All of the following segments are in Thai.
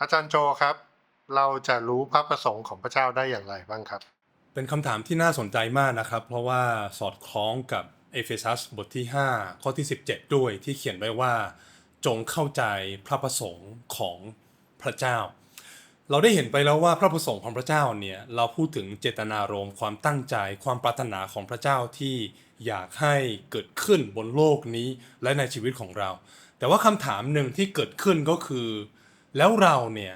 อาจารย์โจครับ เราจะรู้พระประสงค์ของพระเจ้าได้อย่างไรบ้างครับ เป็นคำถามที่น่าสนใจมากนะครับ เพราะว่าสอดคล้องกับเอเฟซัสบทที่ 5 ข้อที่ 17 ด้วยที่เขียนไว้ว่า จงเข้าใจพระประสงค์ของพระเจ้า เราได้เห็นไปแล้วว่าพระประสงค์ของพระเจ้าเนี่ยเราพูดถึงเจตนารมณ์ความตั้งใจ ความปรารถนาของพระเจ้าที่อยากให้เกิดขึ้นบนโลกนี้และในชีวิตของเรา แต่ว่าคำถามหนึ่งที่เกิดขึ้นก็คือ แล้วเราเนี่ย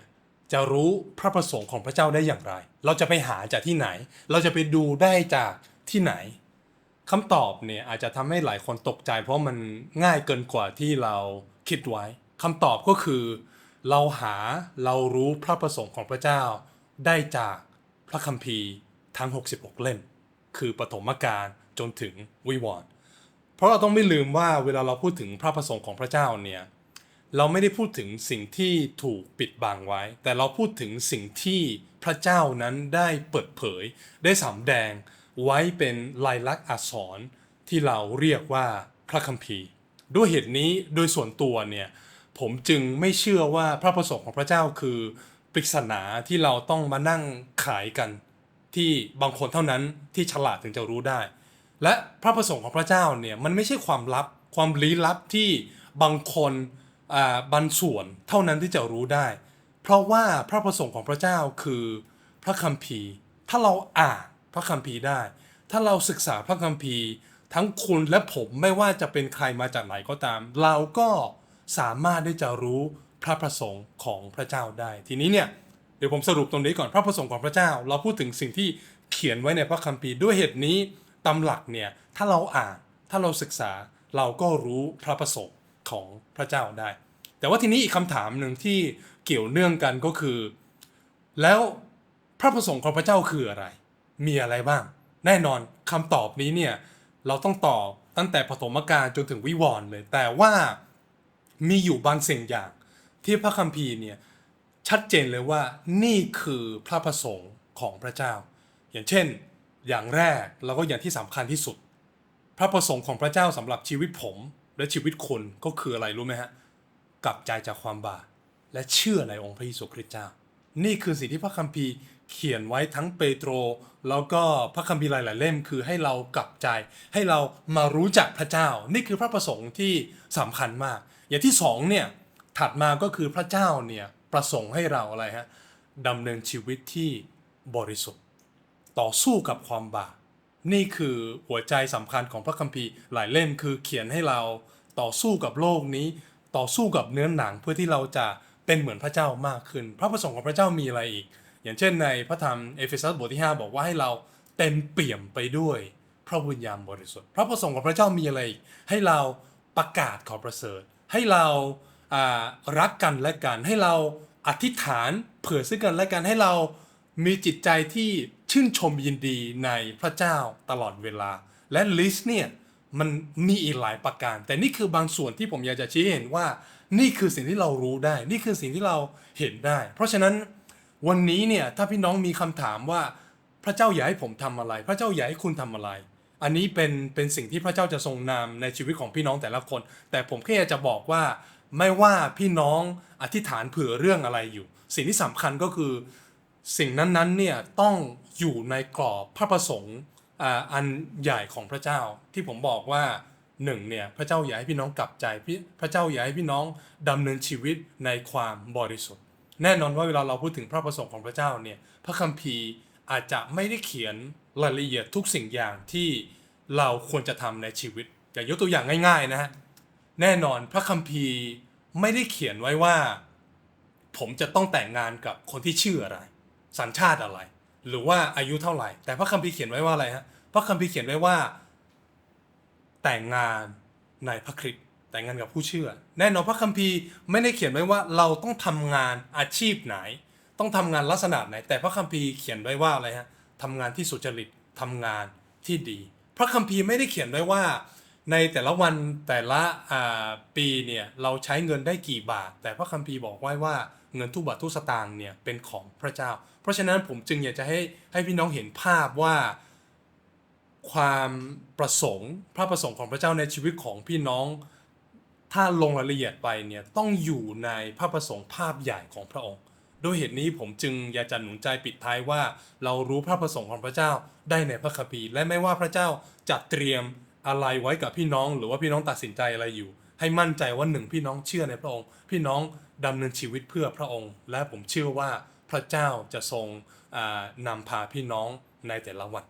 จะรู้พระประสงค์ของพระเจ้าได้อย่างไร เราจะไปหาจากที่ไหน เราจะไปดูได้จากที่ไหนคำตอบเนี่ยอาจจะทำให้หลายคนตกใจ เพราะมันง่ายเกินกว่าที่เราคิดไว้คำตอบก็คือ เราหาเรารู้พระประสงค์ของพระเจ้า ได้จากพระคัมภีร์ทั้ง 66 เล่ม คือปฐมกาลจนถึงวิวรณ์เพราะเราต้องไม่ลืมว่าเวลาเราพูดถึงพระประสงค์ของพระเจ้าเนี่ย เราไม่ได้พูดถึงสิ่งที่ถูกปิดบังไว้ แต่เราพูดถึงสิ่งที่พระเจ้านั้นได้เปิดเผย ได้สำแดงไว้เป็นลายลักษณ์อักษรที่เราเรียกว่าพระคัมภีร์ ด้วยเหตุนี้โดยส่วนตัวเนี่ยผมจึงไม่เชื่อว่าพระประสงค์ของพระเจ้าคือปริศนาที่เราต้องมานั่งขายกัน ที่บางคนเท่านั้นที่ฉลาดถึงจะรู้ได้ และพระประสงค์ของพระเจ้าเนี่ยมันไม่ใช่ความลับความลี้ลับที่บางคน บางส่วนเท่านั้นที่จะรู้ได้ เพราะว่าพระประสงค์ของพระเจ้าคือพระคัมภีร์ ถ้าเราอ่านพระคัมภีร์ได้ ถ้าเราศึกษาพระคัมภีร์ ทั้งคุณและผมไม่ว่าจะเป็นใครมาจากไหนก็ตาม เราก็สามารถที่จะรู้พระประสงค์ของพระเจ้าได้ ทีนี้เนี่ยเดี๋ยวผมสรุปตรงนี้ก่อนพระประสงค์ของพระเจ้า เราพูดถึงสิ่งที่เขียนไว้ในพระคัมภีร์ด้วยเหตุนี้ตำหลักเนี่ยถ้าเราอ่านถ้าเราศึกษาเราก็รู้พระประสงค์ ของพระเจ้าได้ แต่ว่าทีนี้อีกคำถามหนึ่งที่เกี่ยวเนื่องกันก็คือ แล้วพระประสงค์ของพระเจ้าคืออะไร มีอะไรบ้าง แน่นอนคำตอบนี้เนี่ยเราต้องตอบตั้งแต่ปฐมกาลจนถึงวิวรณ์เลย แต่ว่ามีอยู่บางสิ่งอย่าง ที่พระคัมภีร์เนี่ยชัดเจนเลยว่านี่คือพระประสงค์ของพระเจ้า อย่างเช่น อย่างแรกแล้วก็อย่างที่สำคัญที่สุด พระประสงค์ของพระเจ้าสำหรับชีวิตผม และชีวิตคนก็คืออะไรรู้ไหมฮะกลับใจจากความบาปและเชื่อในองค์พระเยซูคริสต์เจ้า นี่คือสิ่งที่พระคัมภีร์เขียนไว้ทั้งเปโตร แล้วก็พระคัมภีร์หลาย ๆ เล่มคือให้เรากลับใจ ให้เรามารู้จักพระเจ้า นี่คือพระประสงค์ที่สำคัญมาก อย่างที่สองเนี่ยถัดมาก็คือพระเจ้าเนี่ยประสงค์ให้เราอะไรฮะดำเนินชีวิตที่บริสุทธิ์ ต่อสู้กับความบาป นี่คือหัวใจสำคัญของพระคัมภีร์หลายเล่มคือเขียนให้เราต่อสู้กับโลกนี้ ต่อสู้กับเนื้อหนังเพื่อที่เราจะเป็นเหมือนพระเจ้ามากขึ้น พระประสงค์ของพระเจ้ามีอะไรอีก อย่างเช่นในพระธรรมเอเฟซัสบทที่ 5 บอกว่าให้เราเต็มเปี่ยมไปด้วย พระวิญญาณบริสุทธิ์ พระประสงค์ของพระเจ้ามีอะไรอีก ให้เราประกาศขอประเสริฐ ให้เราอ่ารักกันและกัน ให้เราอธิษฐานเผื่อซึ่งกันและกันให้เรา มีจิตใจที่ชื่นชมยินดีในพระเจ้าตลอดเวลา และลิสต์เนี่ยมันมีอีกหลายประการ แต่นี่คือบางส่วนที่ผมอยากจะชี้ให้เห็นว่า นี่คือสิ่งที่เรารู้ได้ นี่คือสิ่งที่เราเห็นได้ เพราะฉะนั้นวันนี้เนี่ยถ้าพี่น้องมีคำถามว่าพระเจ้าอยากให้ผมทำอะไร พระเจ้าอยากให้คุณทำอะไร อันนี้เป็นเป็นสิ่งที่พระเจ้าจะทรงนำในชีวิตของพี่น้องแต่ละคน แต่ผมแค่อยากจะบอกว่า ไม่ว่าพี่น้องอธิษฐานเผื่อเรื่องอะไรอยู่ สิ่งที่สำคัญก็คือ สิ่งนั้นๆเนี่ยต้องอยู่ในกรอบพระประสงค์อันใหญ่ของพระเจ้าที่ผมบอกว่าหนึ่งเนี่ยพระเจ้าอยากให้พี่น้องกลับใจพี่พระเจ้าอยากให้พี่น้องดำเนินชีวิตในความบริสุทธิ์ แน่นอนว่าเวลาเราพูดถึงพระประสงค์ของพระเจ้าเนี่ยพระคัมภีร์อาจจะไม่ได้เขียนรายละเอียดทุกสิ่งอย่างที่เราควรจะทำในชีวิตอย่างยกตัวอย่างง่าย ๆนะฮะแน่นอนพระคัมภีร์ไม่ได้เขียนไว้ว่า ผมจะต้องแต่งงานกับคนที่ชื่ออะไร สัญชาติอะไร หรือว่าอายุเท่าไหร่ แต่พระคัมภีร์เขียนไว้ว่าอะไรฮะพระคัมภีร์เขียนไว้ว่า แต่งงานในพระคริสต์แต่งงานกับผู้เชื่อ แน่นอนพระคัมภีร์ไม่ได้เขียนไว้ว่าเราต้องทำงานอาชีพไหน ต้องทำงานลักษณะไหน แต่พระคัมภีร์เขียนไว้ว่าอะไรฮะทำงานที่สุจริตทำงานที่ดี พระคัมภีร์ไม่ได้เขียนไว้ว่าในแต่ละวันแต่ละปีเนี่ยเราใช้เงินได้กี่บาท แต่พระคัมภีร์บอกไว้ว่า เงินทุบบาททุกสตางค์เนี่ยเป็นของพระเจ้า เพราะฉะนั้นผมจึงอยากจะให้ให้พี่น้องเห็นภาพว่าความประสงค์ พระประสงค์ของพระเจ้าในชีวิตของพี่น้อง ถ้าลงรายละเอียดไปเนี่ยต้องอยู่ในพระประสงค์ภาพใหญ่ของพระองค์ด้วยเหตุนี้ผมจึงอยากจะหนุนใจปิดท้ายว่า เรารู้พระประสงค์ของพระเจ้าได้ในพระคัมภีร์และไม่ว่าพระเจ้าจัดเตรียมอะไรไว้กับพี่น้อง หรือว่าพี่น้องตัดสินใจอะไรอยู่ ให้มั่นใจว่าหนึ่งพี่น้องเชื่อในพระองค์ พี่น้อง ดำเนินชีวิตเพื่อพระองค์ และผมเชื่อว่าพระเจ้าจะทรงนำพาพี่น้องในแต่ละวัน